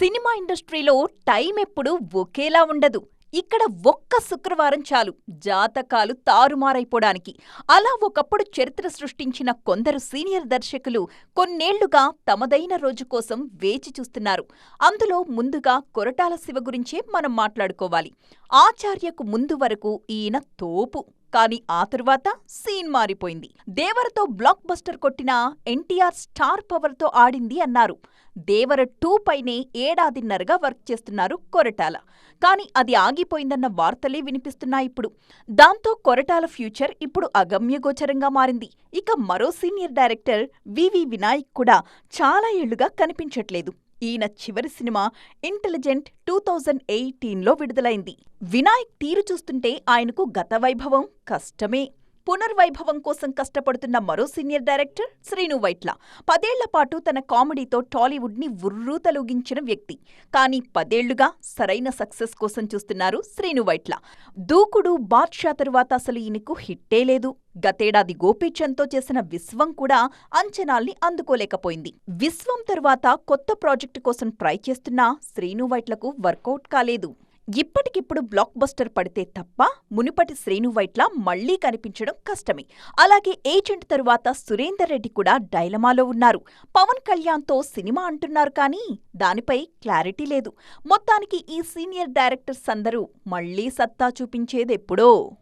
Cinema ఇండస్ట్రీలో time ఎప్పుడూ ఒకేలా ఉండదు. ఇక్కడ ఒక్క శుక్రవారం చాలు జాతకాలు తారుమారైపోవడానికి. అలా ఒకప్పుడు చరిత్ర సృష్టించిన కొందరు సీనియర్ దర్శకులు కొన్నేళ్ళుగా తమదైన రోజు కోసం వేచి చూస్తున్నారు. అందులో ముందుగా కొరటాల శివ గురించే మనం మాట్లాడుకోవాలి. ఆచార్యకు ముందు వరకు ఈయన తోపు. కానీ ఆ తరువాత సీన్ మారిపోయింది. దేవరతో బ్లాక్ బస్టర్ కొట్టిన ఎన్టీఆర్ స్టార్ పవర్తో ఆడింది అన్నారు. దేవర టూ పైనే ఏడాదిన్నరగా వర్క్ చేస్తున్నారు కొరటాల. కానీ అది ఆగిపోయిందన్న వార్తలే వినిపిస్తున్నాయిప్పుడు దాంతో కొరటాల ఫ్యూచర్ ఇప్పుడు అగమ్యగోచరంగా మారింది. ఇక మరో సీనియర్ డైరెక్టర్ వివి వినాయక్ కూడా చాలా ఏళ్ళుగా కనిపించట్లేదు. ఈయన చివరి సినిమా ఇంటెలిజెంట్ టూ థౌజండ్ ఎయిటీన్లో విడుదలైంది. వినాయక్ తీరు చూస్తుంటే ఆయనకు గత వైభవం కష్టమే. పునర్వైభవం కోసం కష్టపడుతున్న మరో సీనియర్ డైరెక్టర్ శ్రీను వైట్ల. పదేళ్ళ పాటు తన కామెడీతో టాలీవుడ్ని ఉర్రూతలూగించిన వ్యక్తి. కానీ పదేళ్ళుగా సరైన సక్సెస్ కోసం చూస్తున్నారు శ్రీను వైట్ల. దూకుడు బాద్షా తరువాత అసలు ఈయనకు హిట్టే లేదు. గతేడాది గోపీచంద్తో చేసిన విశ్వం కూడా అంచనాల్ని అందుకోలేకపోయింది. విశ్వం తరువాత కొత్త ప్రాజెక్టు కోసం ట్రై చేస్తున్నా శ్రీను వైట్లకు వర్కౌట్ కాలేదు. ఇప్పటికిప్పుడు బ్లాక్ బస్టర్ పడితే తప్ప మునుపటి శ్రీను వైట్ల మళ్ళీ కనిపించడం కష్టమే. అలాగే ఏజెంట్ తరువాత సురేందర్ రెడ్డి కూడా డైలమాలో ఉన్నారు. పవన్ కళ్యాణ్తో సినిమా అంటున్నారు కానీ దానిపై క్లారిటీ లేదు. మొత్తానికి ఈ సీనియర్ డైరెక్టర్స్ అందరూ మళ్ళీ సత్తా చూపించేదెప్పుడో?